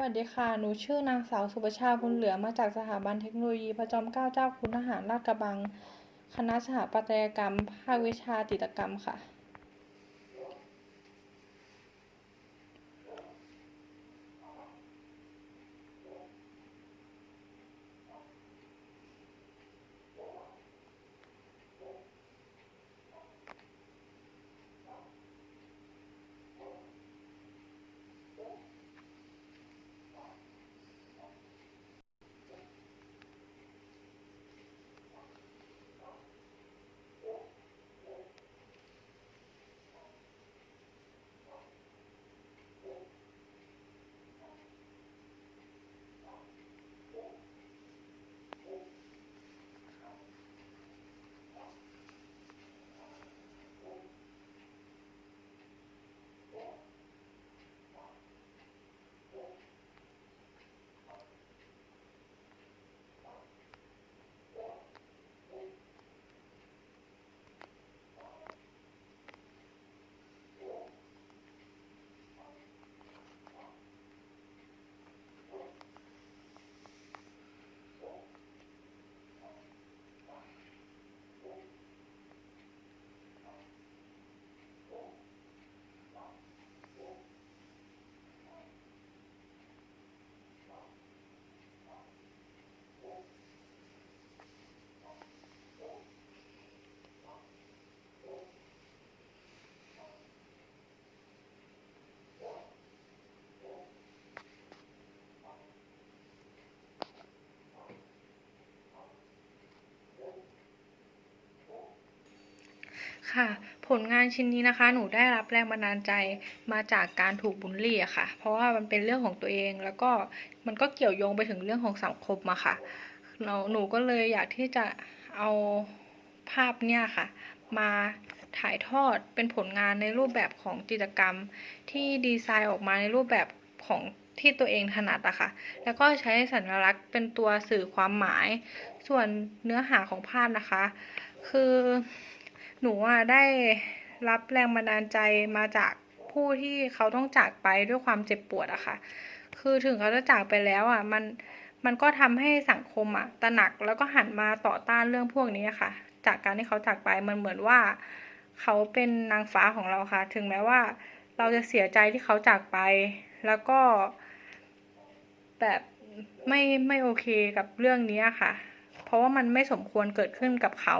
วัสดีค่ะ หนูชื่อนางสาวสุประชาบุญเหลือมาจากสถาบันเทคโนโลยีพระจอมเกล้าเจ้าคุณทหารราชกระบัง คณะสถาปัตยกรรม ภาควิชาจิตรกรรมค่ะ ค่ะ ผลงานชิ้นนี้นะคะ หนูได้รับแรงบันดาลใจมาจากการถูกบูลลี่อะค่ะ เพราะว่ามันเป็นเรื่องของตัวเอง แล้วก็มันก็เกี่ยวโยงไปถึงเรื่องของสังคมอะค่ะเราหนูก็เลยอยากที่จะเอาภาพเนี่ยค่ะ มาถ่ายทอดเป็นผลงานในรูปแบบของจิตรกรรม ที่ดีไซน์ออกมาในรูปแบบของที่ตัวเองถนัดอะค่ะ แล้วก็ใช้สัญลักษณ์เป็นตัวสื่อความหมาย ส่วนเนื้อหาของภาพนะคะ คือ หนูอะได้รับแรงบันดาลใจมาจากผู้ที่เขาต้องจากไปด้วยความเจ็บปวดอะค่ะ คือถึงเขาจะจากไปแล้วอะมันมันก็ทำให้สังคมอะตระหนักแล้วก็หันมาต่อต้านเรื่องพวกนี้ค่ะ จากการที่เขาจากไปมันเหมือนว่า เขาเป็นนางฟ้าของเราค่ะ ถึงแม้ว่า เราจะเสียใจที่เขาจากไป แล้วก็ แบบไม่ไม่โอเคกับเรื่องนี้ค่ะ เพราะว่ามันไม่สมควรเกิดขึ้นกับเขา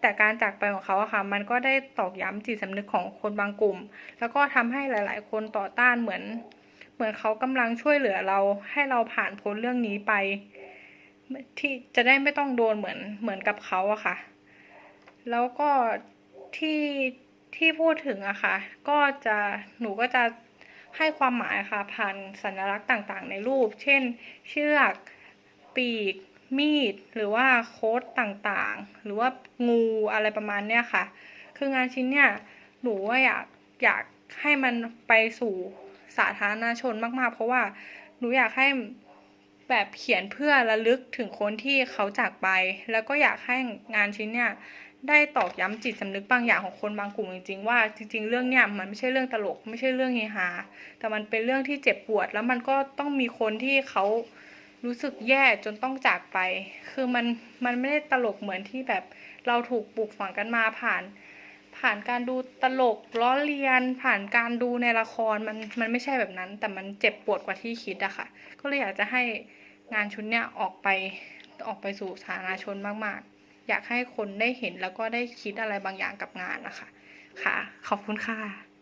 แต่การจากไปของเขาอะค่ะ มันก็ได้ตอกย้ำจิตสำนึกของคนบางกลุ่ม แล้วก็ทำให้หลาย ๆ คนต่อต้านเหมือน เหมือนเขากำลังช่วยเหลือเรา ให้เราผ่านพ้นเรื่องนี้ไป ที่จะได้ไม่ต้องโดนเหมือนเหมือนกับเขาอะค่ะ แล้วก็ที่ที่พูดถึงอะค่ะ ก็จะหนูก็จะให้ความหมายค่ะผ่านสัญลักษณ์ต่างๆ ในรูป เช่น เชือก ปีก มีด หรือว่าโค้ดต่างๆ หรือว่างูอะไรประมาณเนี้ยค่ะ คืองานชิ้นเนี้ยหนูว่าอยากอยากให้มันไปสู่สาธารณชนมากๆ เพราะว่าหนูอยากให้แบบเขียนเพื่อระลึกถึงคนที่เขาจากไป แล้วก็อยากให้งานชิ้นเนี้ยได้ตอกย้ำจิตสำนึกบางอย่างของคนบางกลุ่มจริงๆว่าจริง ๆ เรื่องเนี้ยมันไม่ใช่เรื่องตลกไม่ใช่เรื่องเฮฮาแต่มันเป็นเรื่องที่เจ็บปวด แล้วมันก็ต้องมีคนที่เขา รู้สึกแย่จนต้องจากไป คือมันมันไม่ได้ตลกเหมือนที่แบบเราถูกปลูกฝังกันมาผ่าน ผ่านการดูตลกล้อเลียน ผ่านการดูในละครมันมันไม่ใช่แบบนั้น แต่มันเจ็บปวดกว่าที่คิดอะค่ะ ก็เลยอยากจะให้งานชุดเนี้ยออกไปออกไปสู่สาธารณชนมาก ๆ อยากให้คนได้เห็นแล้วก็ได้คิดอะไรบางอย่างกับงานนะคะ ค่ะ ขอบคุณค่ะ